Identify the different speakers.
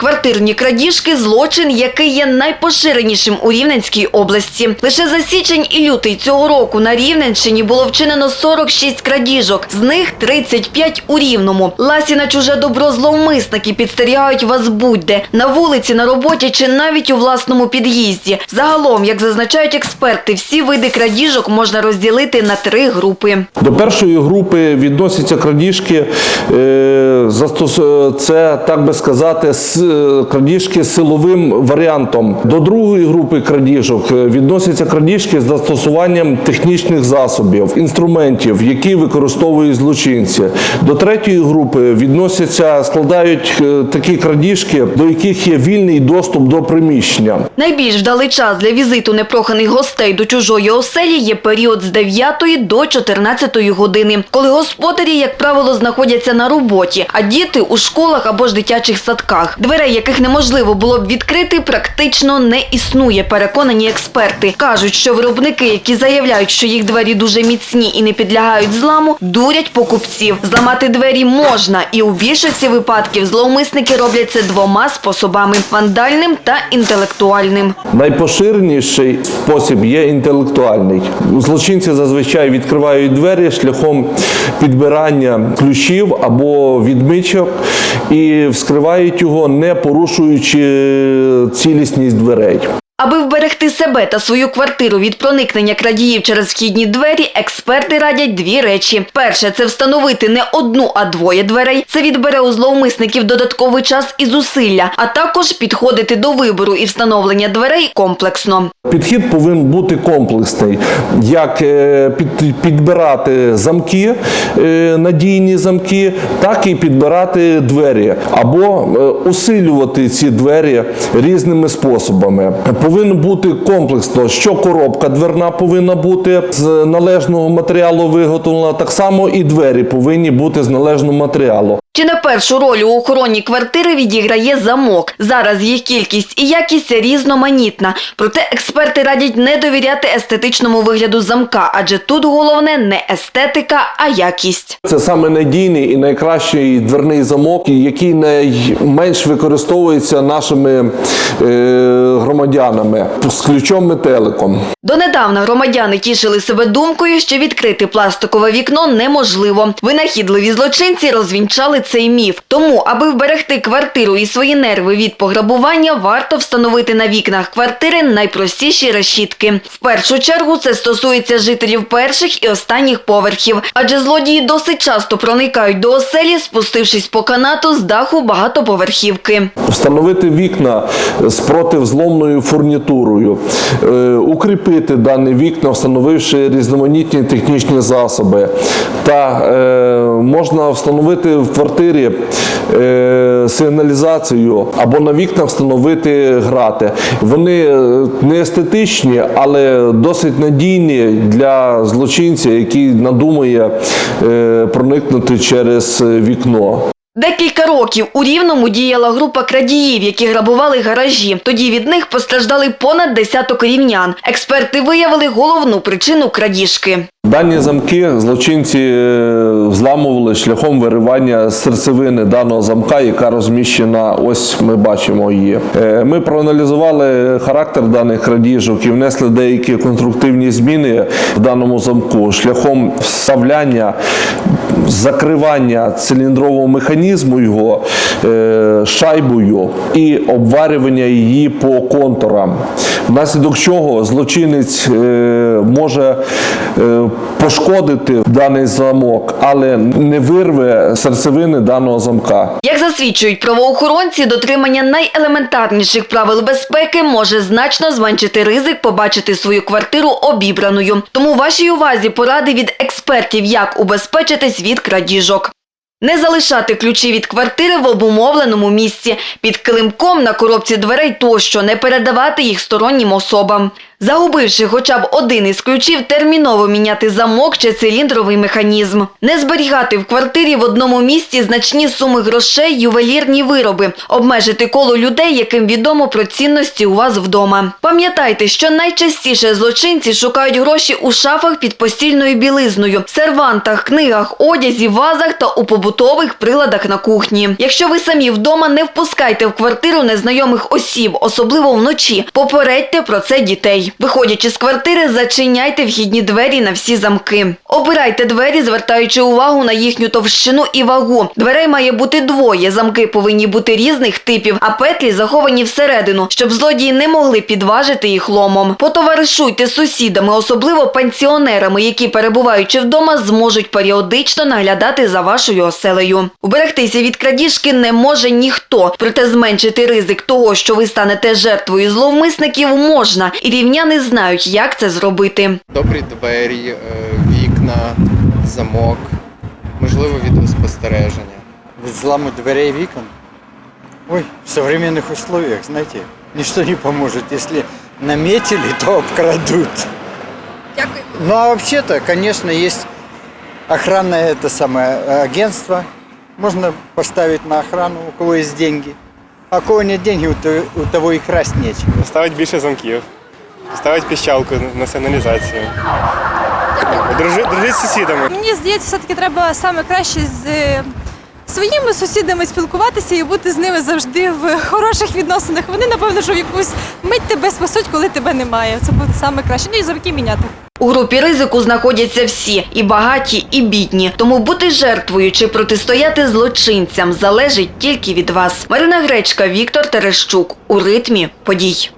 Speaker 1: Квартирні крадіжки – злочин, який є найпоширенішим у Рівненській області. Лише за січень і лютий цього року на Рівненщині було вчинено 46 крадіжок, з них 35 у Рівному. Ласі на чуже добро зловмисники підстерігають вас будь-де – на вулиці, на роботі чи навіть у власному під'їзді. Загалом, як зазначають експерти, всі види крадіжок можна розділити на три групи.
Speaker 2: До першої групи відносяться крадіжки, е, це так би сказати, е, крадіжки силовим варіантом. До другої групи крадіжок е, відносяться крадіжки з застосуванням технічних засобів, інструментів, які використовують злочинці. До третьої групи відносяться, складають е, такі крадіжки, до яких є вільний доступ до приміщення.
Speaker 1: Найбільш вдалий час для візиту непроханих гостей до чужої оселі є період з 9 до 14 години, коли господарі, як правило, знаходяться на роботі, а діти у школах або ж дитячих садках. Дверей, яких неможливо було б відкрити, практично не існує, переконані експерти. Кажуть, що виробники, які заявляють, що їх двері дуже міцні і не підлягають зламу, дурять покупців. Зламати двері можна, і у більшості випадків зловмисники роблять це двома способами – вандальним та інтелектуальним.
Speaker 2: Найпоширеніший спосіб є інтелектуальний. Злочинці зазвичай відкривають двері шляхом підбирання ключів або відмичок і вскривають його, не порушуючи цілісність дверей.
Speaker 1: Аби вберегти себе та свою квартиру від проникнення крадіїв через вхідні двері, експерти радять дві речі. Перше – це встановити не одну, а двоє дверей. Це відбере у зловмисників додатковий час і зусилля, а також підходити до вибору і встановлення дверей комплексно.
Speaker 2: Підхід повинен бути комплексний, як е, під, підбирати замки, е, надійні замки, так і підбирати двері, або е, усилювати ці двері різними способами. Повинно бути комплексно, що коробка дверна повинна бути з належного матеріалу виготовлена, так само і двері повинні бути з належного матеріалу.
Speaker 1: Чи не першу роль у охороні квартири відіграє замок? Зараз їх кількість і якість різноманітна. Проте експерти радять не довіряти естетичному вигляду замка, адже тут головне не естетика, а якість.
Speaker 2: Це саме надійний і найкращий дверний замок, який найменш використовується нашими е, громадянами з ключом метеликом.
Speaker 1: Донедавна громадяни тішили себе думкою, що відкрити пластикове вікно неможливо. Винахідливі злочинці розвінчали цей міф. Тому, аби вберегти квартиру і свої нерви від пограбування, варто встановити на вікнах квартири найпростіші решітки. В першу чергу це стосується жителів перших і останніх поверхів, адже злодії досить часто проникають до оселі, спустившись по канату з даху багатоповерхівки.
Speaker 2: Встановити вікна з противзломною фурнітурою, е, укріпити дані вікна, встановивши різноманітні технічні засоби. Та е, можна встановити в квартирі е, сигналізацію або на вікнах встановити грати. Вони не естетичні, але досить надійні для злочинця, який надумає проникнути через вікно.
Speaker 1: Декілька років у Рівному діяла група крадіїв, які грабували гаражі. Тоді від них постраждали понад десяток рівнян. Експерти виявили головну причину крадіжки.
Speaker 2: Дані замки злочинці е, зламували шляхом виривання серцевини даного замка, яка розміщена. Ось ми бачимо її. Е, Ми проаналізували характер даних крадіжок і внесли деякі конструктивні зміни в даному замку шляхом вставляння. Закривання циліндрового механізму його е, шайбою і обварювання її по контурам, внаслідок чого злочинець може пошкодити даний замок, але не вирве серцевини даного замка.
Speaker 1: Як засвідчують правоохоронці, дотримання найелементарніших правил безпеки може значно зменшити ризик побачити свою квартиру обібраною. Тому вашій увазі поради від експертів, як убезпечитись від крадіжок. Не залишати ключі від квартири в обумовленому місці, під килимком на коробці дверей тощо, не передавати їх стороннім особам. Загубивши хоча б один із ключів, терміново міняти замок чи циліндровий механізм. Не зберігати в квартирі в одному місці значні суми грошей, ювелірні вироби, обмежити коло людей, яким відомо про цінності у вас вдома. Пам'ятайте, що найчастіше злочинці шукають гроші у шафах під постільною білизною, сервантах, книгах, одязі, вазах та у побутових приладах на кухні. Якщо ви самі вдома, не впускайте в квартиру незнайомих осіб, особливо вночі. Попередьте про це дітей. Виходячи з квартири, зачиняйте вхідні двері на всі замки. Обирайте двері, звертаючи увагу на їхню товщину і вагу. Дверей має бути двоє. Замки повинні бути різних типів, а петлі заховані всередину, щоб злодії не могли підважити їх ломом. Потоваришуйте з сусідами, особливо пенсіонерами, які перебуваючи вдома, зможуть періодично наглядати за вашою оселею. Уберегтися від крадіжки не може ніхто, проте зменшити ризик того, що ви станете жертвою зловмисників, можна, і рівняни знають, як це зробити.
Speaker 3: Добрі двері, е, вікна, замок, можливо, відеоспостереження.
Speaker 4: взлому дверей вікон. Ой, в современных условиях, знаете, ничто не поможет. Если наметили, то обкрадут. Ну а вообще-то, конечно, есть охранное это самое э, агентство. Можно поставить на охрану, у кого есть деньги. А у кого нет денег, у то- у того и красть нечего.
Speaker 5: Ставить більше замків, ставить піщалку на сигналізацію. Дружи, з сусідами.
Speaker 6: Мені здається, все-таки треба саме краще з е, своїми сусідами спілкуватися і бути з ними завжди в хороших відносинах. Вони, напевно, що в якусь мить тебе спасуть, коли тебе немає. Це буде саме краще. Ну і замки міняти.
Speaker 1: У групі ризику знаходяться всі і багаті, і бідні. Тому бути жертвою чи протистояти злочинцям залежить тільки від вас. Марина Гречка, Віктор Терещук у ритмі подій.